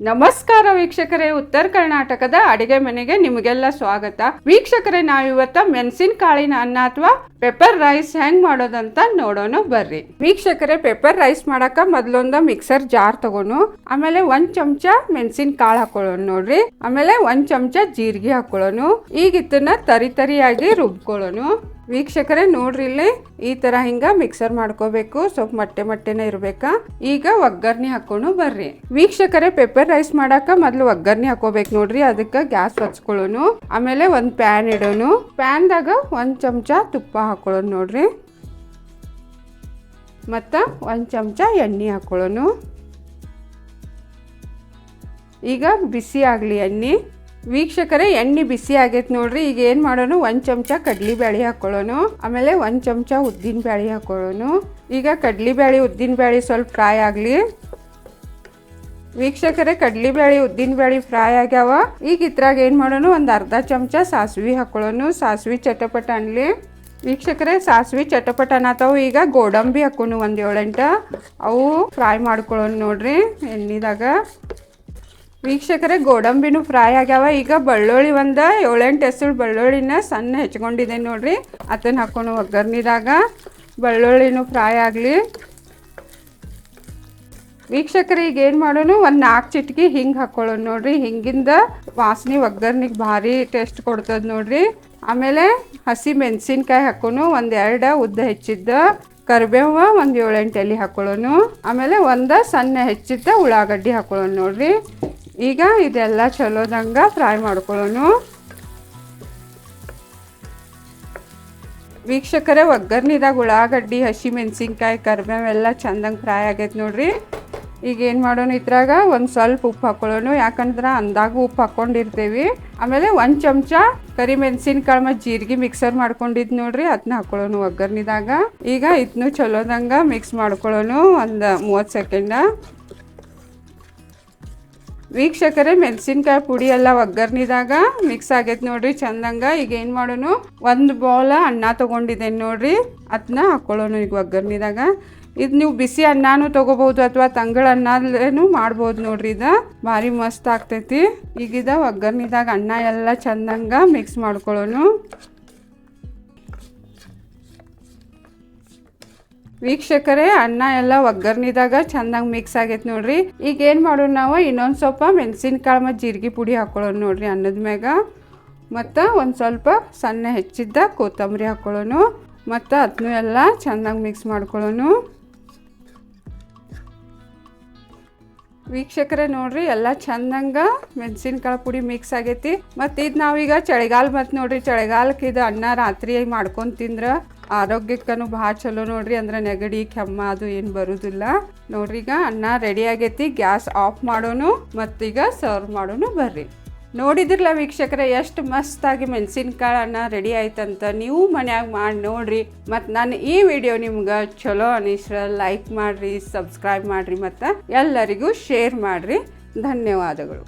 ನಮಸ್ಕಾರ ವೀಕ್ಷಕರೇ, ಉತ್ತರ ಕರ್ನಾಟಕದ ಅಡಿಗೆ ಮನೆಗೆ ನಿಮಗೆಲ್ಲ ಸ್ವಾಗತ. ವೀಕ್ಷಕರೇ, ನಾವಿವತ್ತ ಮೆಣಸಿನಕಾಳಿನ ಅನ್ನ ಅಥವಾ ಪೆಪ್ಪರ್ ರೈಸ್ ಹೆಂಗ್ ಮಾಡೋದಂತ ನೋಡೋಣ ಬರ್ರಿ. ವೀಕ್ಷಕರೇ ಪೆಪ್ಪರ್ ರೈಸ್ ಮಾಡಕ ಮೊದ್ಲೊಂದ ಮಿಕ್ಸರ್ ಜಾರ್ ತಗೋನು ಆಮೇಲೆ ಒಂದ್ ಚಮಚ ಮೆಣಸಿನ ಕಾಳು ಹಾಕೊಳ್ಳೋಣ ನೋಡ್ರಿ. ಆಮೇಲೆ ಒಂದ್ ಚಮಚ ಜೀರಿಗೆ ಹಾಕೊಳ್ಳೋನು ಈಗ ಇದನ್ನ ತರಿ ತರಿಯಾಗಿ ರುಬ್ಕೊಳ್ಳೋನು ವೀಕ್ಷಕರೇ, ನೋಡ್ರಿ ಇಲ್ಲಿ, ಈ ತರ ಹಿಂಗ ಮಿಕ್ಸರ್ ಮಾಡ್ಕೋಬೇಕು. ಸ್ವಲ್ಪ ಮಟ್ಟೆ ಮಟ್ಟೆನೆ ಇರ್ಬೇಕಾ? ಈಗ ಒಗ್ಗರ್ಣಿ ಹಾಕೊಂಡು ಬರ್ರಿ. ವೀಕ್ಷಕರೇ ಪೆಪ್ಪರ್ ರೈಸ್ ಮಾಡಾಕ ಮೊದ್ಲು ಒಗ್ಗರ್ಣಿ ಹಾಕೋಬೇಕು ನೋಡ್ರಿ, ಅದಕ್ಕೆ ಗ್ಯಾಸ್ ಹಚ್ಕೊಳ್ಳೋನು. ಆಮೇಲೆ ಒಂದ್ ಪ್ಯಾನ್ ಇಡೋನು. ಪ್ಯಾನ್ದಾಗ ಒಂದ್ ಚಮಚ ತುಪ್ಪ ಹಾಕೊಳ್ಳೋನು ನೋಡ್ರಿ. ಮತ್ತ ಒಂದ್ ಚಮಚ ಎಣ್ಣೆ ಹಾಕೊಳ್ಳೋನು. ಈಗ ಬಿಸಿ ಆಗಲಿ ಎಣ್ಣೆ. ವೀಕ್ಷಕರೇ, ಎಣ್ಣೆ ಬಿಸಿ ಆಗೈತೆ ನೋಡ್ರಿ. ಈಗ ಏನು ಮಾಡೋಣ ಒಂದು ಚಮಚ ಕಡ್ಲಿ ಬ್ಯಾಳಿ ಹಾಕೊಳ್ಳೋನು ಆಮೇಲೆ ಒಂದು ಚಮಚ ಉದ್ದಿನ ಬ್ಯಾಳಿ ಹಾಕೊಳ್ಳೋನು ಈಗ ಕಡ್ಲಿ ಬ್ಯಾಳಿ ಉದ್ದಿನ ಬ್ಯಾಳಿ ಸ್ವಲ್ಪ ಫ್ರೈ ಆಗಲಿ. ವೀಕ್ಷಕರೇ ಕಡ್ಲಿ ಬ್ಯಾಳಿ ಉದ್ದಿನ ಬ್ಯಾಳಿ ಫ್ರೈ ಆಗ್ಯಾವ. ಈಗ ಇದ್ರಾಗ ಏನು ಮಾಡೋಣ ಒಂದು ಅರ್ಧ ಚಮಚ ಸಾಸಿವೆ ಹಾಕೊಳ್ಳೋನು ಸಾಸಿವೆ ಚಟಪಟ ಅನ್ಲಿ. ವೀಕ್ಷಕರೇ, ಸಾಸಿವೆ ಚಟಪಟ ಅನ್ನತಾವು ಈಗ ಗೋಡಂಬಿ ಹಾಕೋಣ ಒಂದು ಏಳೆಂಟ. ಅವು ಫ್ರೈ ಮಾಡ್ಕೊಳ್ಳೋಣ ನೋಡ್ರಿ ಎಣ್ಣೆದಾಗ. ವೀಕ್ಷಕರೇ, ಗೋಡಂಬಿನೂ ಫ್ರೈ ಆಗ್ಯಾವ. ಈಗ ಬೆಳ್ಳುಳ್ಳಿ ಒಂದು ಏಳೆಂಟು ಹೆಸರು ಬಳ್ಳೊಳ್ಳಿನ ಸಣ್ಣ ಹೆಚ್ಕೊಂಡಿದೆ ನೋಡ್ರಿ. ಅದನ್ನ ಹಾಕೊಂಡು ಒಗ್ಗರ್ನಿದಾಗ ಬೆಳ್ಳುಳ್ಳಿನೂ ಫ್ರೈ ಆಗಲಿ. ವೀಕ್ಷಕರು, ಈಗ ಏನು ಮಾಡೋನು, ಒಂದು ನಾಲ್ಕು ಚಿಟ್ಕಿ ಹಿಂಗೆ ಹಾಕ್ಕೊಳ್ಳೋಣ ನೋಡ್ರಿ. ಹಿಂಗಿಂದ ವಾಸನೆ ಒಗ್ಗರ್ನಿಗೆ ಭಾರಿ ಟೇಸ್ಟ್ ಕೊಡ್ತದೆ ನೋಡ್ರಿ. ಆಮೇಲೆ ಹಸಿ ಮೆಣಸಿನ್ಕಾಯಿ ಹಾಕೋನು, ಒಂದು ಎರಡು ಉದ್ದ ಹೆಚ್ಚಿದ್ದ ಕರಿಬೇವ ಒಂದು ಏಳೆಂಟು ಎಲೆ ಹಾಕೊಳ್ಳೋನು. ಆಮೇಲೆ ಒಂದು ಸಣ್ಣ ಹೆಚ್ಚಿದ್ದ ಉಳ್ಳಾಗಡ್ಡಿ ಹಾಕೊಳ್ಳೋಣ ನೋಡ್ರಿ. ಈಗ ಇದೆಲ್ಲ ಚಲೋದಂಗ ಫ್ರೈ ಮಾಡ್ಕೊಳ್ಳೋನು ವೀಕ್ಷಕರೇ ಒಗ್ಗರ್ನಿದಾಗ ಉಳ್ಳಾಗಡ್ಡಿ, ಹಸಿ ಮೆಣಸಿನ್ಕಾಯಿ, ಕರಿಬೇವು ಎಲ್ಲ ಚಂದಂಗೆ ಫ್ರೈ ಆಗೈತೆ ನೋಡ್ರಿ. ಈಗ ಏನು ಮಾಡೋಣ ಇದ್ರಾಗ? ಒಂದು ಸ್ವಲ್ಪ ಉಪ್ಪು ಹಾಕೊಳ್ಳೋಣ. ಯಾಕಂದ್ರೆ ಅಂದಾಗ ಉಪ್ಪು ಹಾಕ್ಕೊಂಡಿರ್ತೀವಿ ಆಮೇಲೆ ಒಂದು ಚಮಚ ಕರಿ ಮೆಣಸಿನ್ಕಾಳು ಮತ್ತು ಜೀರಿಗೆ ಮಿಕ್ಸರ್ ಮಾಡ್ಕೊಂಡಿದ್ದು ನೋಡ್ರಿ. ಅದನ್ನ ಹಾಕೊಳ್ಳೋಣ ಒಗ್ಗರ್ನಿದಾಗ ಈಗ ಇದನ್ನು ಚಲೋದಂಗೆ ಮಿಕ್ಸ್ ಮಾಡ್ಕೊಳ್ಳೋಣ. ಒಂದು ಮೂವತ್ತು ಸೆಕೆಂಡ ವೀಕ್ಷಕರೇ, ಮೆಣಸಿನ್ಕಾಯಿ ಪುಡಿ ಎಲ್ಲ ಒಗ್ಗರ್ನಿದಾಗ ಮಿಕ್ಸ್ ಆಗೈತೆ ನೋಡ್ರಿ, ಚಂದಂಗ. ಈಗ ಏನು ಮಾಡೋನು, ಒಂದು ಬೌಲ ಅನ್ನ ತೊಗೊಂಡಿದ್ದೇನೆ ನೋಡ್ರಿ. ಅದನ್ನ ಹಾಕೊಳ್ಳೋಣ ಈಗ ಒಗ್ಗರ್ನಿದಾಗ. ಇದು ನೀವು ಬಿಸಿ ಅನ್ನನೂ ತೊಗೋಬೋದು ಅಥವಾ ತಂಗಳ ಅನ್ನೂ ಮಾಡ್ಬೋದು ನೋಡ್ರಿ ಇದು. ಭಾರಿ ಮಸ್ತ್ ಆಗ್ತೈತಿ. ಈಗಿದ ಒಗ್ಗರ್ನಿದಾಗ ಅನ್ನ ಎಲ್ಲ ಚಂದಂಗ ಮಿಕ್ಸ್ ಮಾಡ್ಕೊಳ್ಳೋನು. ವೀಕ್ಷಕರೇ, ಅನ್ನ ಎಲ್ಲ ಒಗ್ಗರ್ನಿದಾಗ ಚಂದಂಗೆ ಮಿಕ್ಸ್ ಆಗೈತೆ ನೋಡ್ರಿ. ಈಗ ಏನು ಮಾಡೋಣ ನಾವು? ಇನ್ನೊಂದು ಸ್ವಲ್ಪ ಮೆಣಸಿನ್ಕಾಳು ಮತ್ತು ಜೀರಿಗೆ ಪುಡಿ ಹಾಕೊಳ್ಳೋಣ ನೋಡ್ರಿ ಅನ್ನದ ಮ್ಯಾಗ. ಮತ್ತು ಒಂದು ಸ್ವಲ್ಪ ಸಣ್ಣ ಹೆಚ್ಚಿದ್ದ ಕೊತ್ತಂಬರಿ ಹಾಕೊಳ್ಳೋನು ಮತ್ತು ಅದನ್ನು ಎಲ್ಲ ಚೆನ್ನಾಗಿ ಮಿಕ್ಸ್ ಮಾಡ್ಕೊಳ್ಳೋನು ವೀಕ್ಷಕರೇ, ನೋಡ್ರಿ ಎಲ್ಲ ಚಂದಂಗ ಮೆಣಸಿನ್ಕಾಳು ಪುಡಿ ಮಿಕ್ಸ್ ಆಗೈತಿ. ಮತ್ತು ಇದು ನಾವೀಗ ಚಳಿಗಾಲ ಮತ್ತು ನೋಡ್ರಿ. ಚಳಿಗಾಲಕ್ಕೆ ಇದು ಅನ್ನ ರಾತ್ರಿ ಮಾಡ್ಕೊಂಡು ತಿಂದ್ರೆ ಆರೋಗ್ಯಕ್ಕೂ ಭಾಳ ಚಲೋ ನೋಡ್ರಿ, ಅಂದ್ರೆ ನೆಗಡಿ, ಕೆಮ್ಮ ಅದು ಏನು ಬರುದಿಲ್ಲ. ನೋಡ್ರಿ ಈಗ ಅನ್ನ ರೆಡಿ ಆಗೈತಿ, ಗ್ಯಾಸ್ ಆಫ್ ಮಾಡೋನು ಮತ್ತೀಗ ಸರ್ವ್ ಮಾಡೋನು ಬರ್ರಿ. ನೋಡಿದ್ರಲ್ಲ ವೀಕ್ಷಕರೇ, ಎಷ್ಟು ಮಸ್ತಾಗಿ ಮೆಣಸಿನ್ಕಾಳು ಅನ್ನ ರೆಡಿ ಆಯ್ತಂತ ನೀವು ಮನ್ಯಾಗ ಮಾಡಿ ನೋಡ್ರಿ. ಮತ್ತು ನಾನು ಈ ವಿಡಿಯೋ ನಿಮ್ಗೆ ಚಲೋ ಅನಿಸ್ರ ಲೈಕ್ ಮಾಡಿರಿ ಸಬ್ಸ್ಕ್ರೈಬ್ ಮಾಡಿರಿ ಮತ್ತು ಎಲ್ಲರಿಗೂ ಶೇರ್ ಮಾಡಿರಿ. ಧನ್ಯವಾದಗಳು.